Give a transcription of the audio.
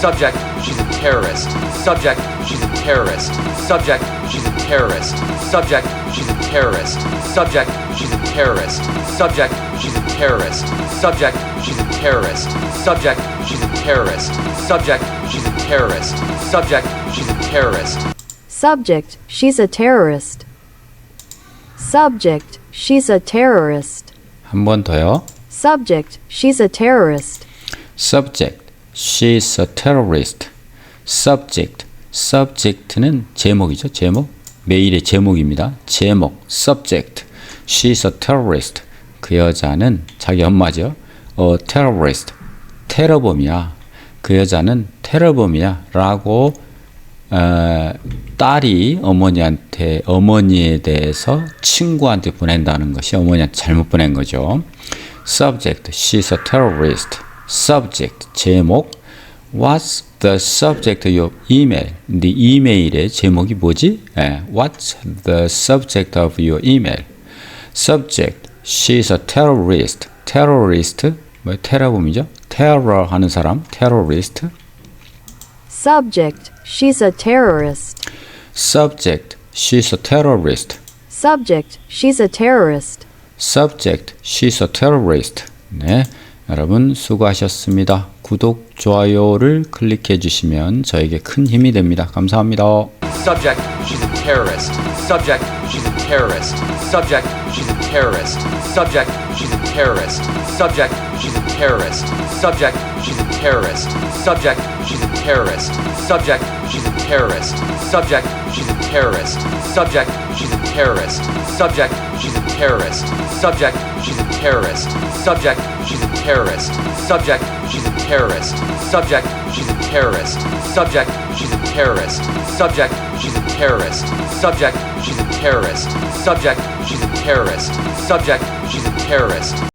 Subject, she's a terrorist. Subject, she's a terrorist. Subject, she's a terrorist. Subject, she's a terrorist. Subject, she's a terrorist. Subject, she's a terrorist. Subject, she's a terrorist. Subject, she's a terrorist. Subject, she's a terrorist. Subject, she's a terrorist. Subject, she's a terrorist. Subject, she's a terrorist. 한 번 더요. Subject, she's a terrorist. subject, she's a terrorist. subject, subject는 제목이죠. 제목. 메일의 제목입니다. 제목, subject, she's a terrorist. 그 여자는 자기 엄마죠. a terrorist, 테러범이야. 그 여자는 테러범이야. 라고 어, 딸이 어머니한테 어머니에 대해서 친구한테 보낸다는 것이 어머니한테 잘못 보낸 거죠. Subject, she's a terrorist. Subject, 제목. What's the subject of your email? 네 이메일의 제목이 뭐지? 예, What's the subject of your email? Subject, she's a terrorist. Terrorist, 뭐 테러범이죠? 테러 하는 사람, terrorist. Subject, she's a terrorist. Subject, she's a terrorist. Subject, she's a terrorist. Subject, she's a terrorist. 네, 여러분 수고하셨습니다. 구독, 좋아요를 클릭해 주시면 저에게 큰 힘이 됩니다. 감사합니다. Subject, she's a terrorist. Subject, she's a terrorist. Subject, she's a terrorist. Subject, she's a terrorist. Subject, she's a terrorist. Subject, she's a terrorist. Subject, she's a terrorist. Subject, she's a terrorist. Subject, she's a terrorist. Subject, she's a terrorist. Subject, she's a terrorist. Subject, she's a terrorist. Subject, she's a terrorist. Subject, she's a terrorist. Subject, she's a terrorist. Subject, she's a terrorist. Subject, she's a terrorist. Subject, she's a terrorist. Subject, she's a terrorist. Subject, she's a terrorist.